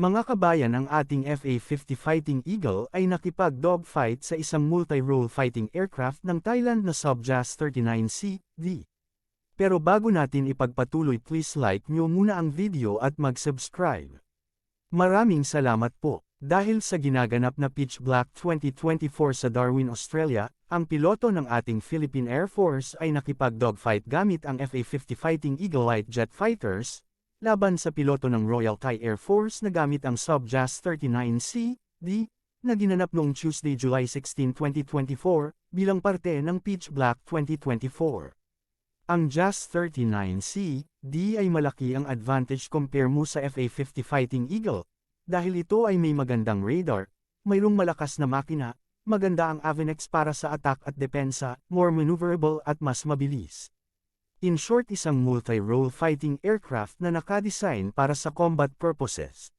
Mga kabayan ang ating FA-50 Fighting Eagle ay nakipag-dogfight sa isang multi-role fighting aircraft ng Thailand na Subjas 39C, D. Pero bago natin ipagpatuloy please like nyo muna ang video at mag-subscribe. Maraming salamat po. Dahil sa ginaganap na Pitch Black 2024 sa Darwin, Australia, ang piloto ng ating Philippine Air Force ay nakipag-dogfight gamit ang FA-50 Fighting Eagle Light Jet Fighters, laban sa piloto ng Royal Thai Air Force na gamit ang Subjas 39C, D, na ginanap noong Tuesday, July 16, 2024, bilang parte ng Pitch Black 2024. Ang JAS 39C, D ay malaki ang advantage compare mo sa FA-50 Fighting Eagle, dahil ito ay may magandang radar, mayroong malakas na makina, maganda ang Avenex para sa attack at depensa, more maneuverable at mas mabilis. In short isang multi-role fighting aircraft na nakadesign para sa combat purposes.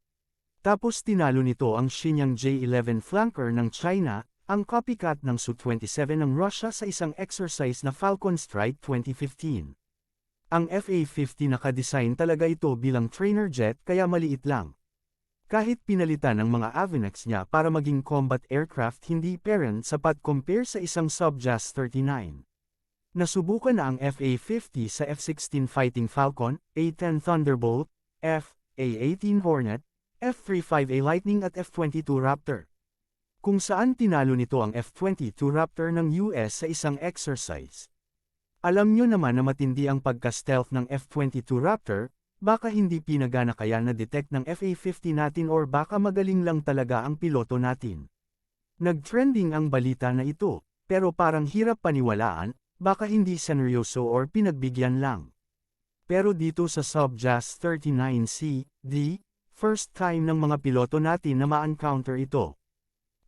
Tapos tinalo nito ang Shenyang J-11 flanker ng China, ang copycat ng Su-27 ng Russia sa isang exercise na Falcon Strike 2015. Ang FA-50 nakadesign talaga ito bilang trainer jet kaya maliit lang. Kahit pinalitan ng mga Avenex niya para maging combat aircraft hindi parent sapat compare sa isang Subjas 39. Nasubukan na ang FA-50 sa F-16 Fighting Falcon, A-10 Thunderbolt, F-A-18 Hornet, F-35A Lightning at F-22 Raptor. Kung saan tinalo nito ang F-22 Raptor ng US sa isang exercise. Alam nyo naman na matindi ang pagka-stealth ng F-22 Raptor, Baka hindi pinagana kaya na-detect ng FA-50 natin or baka magaling lang talaga ang piloto natin. Nag-trending ang balita na ito, pero parang hirap paniwalaan, baka hindi seneryoso or pinagbigyan lang. Pero dito sa Subjas 39C, D, first time ng mga piloto natin na ma-encounter ito.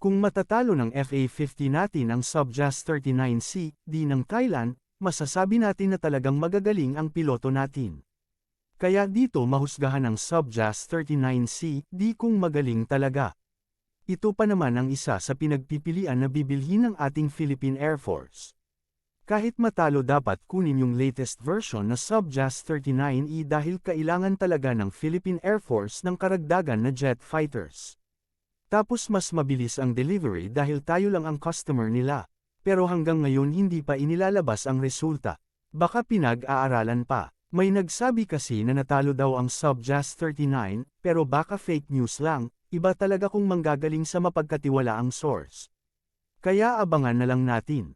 Kung matatalo ng FA-50 natin ang Subjas 39C, D ng Thailand, masasabi natin na talagang magagaling ang piloto natin. Kaya dito mahusgahan ang Subjas 39C, di kung magaling talaga. Ito pa naman ang isa sa pinagpipilian na bibilhin ng ating Philippine Air Force. Kahit matalo dapat kunin yung latest version na Subjas 39E dahil kailangan talaga ng Philippine Air Force ng karagdagan na jet fighters. Tapos mas mabilis ang delivery dahil tayo lang ang customer nila. Pero hanggang ngayon hindi pa inilalabas ang resulta. Baka pinag-aaralan pa. May nagsabi kasi na natalo daw ang Subjas 39, pero baka fake news lang, iba talaga kung manggagaling sa mapagkatiwalaang source. Kaya abangan na lang natin.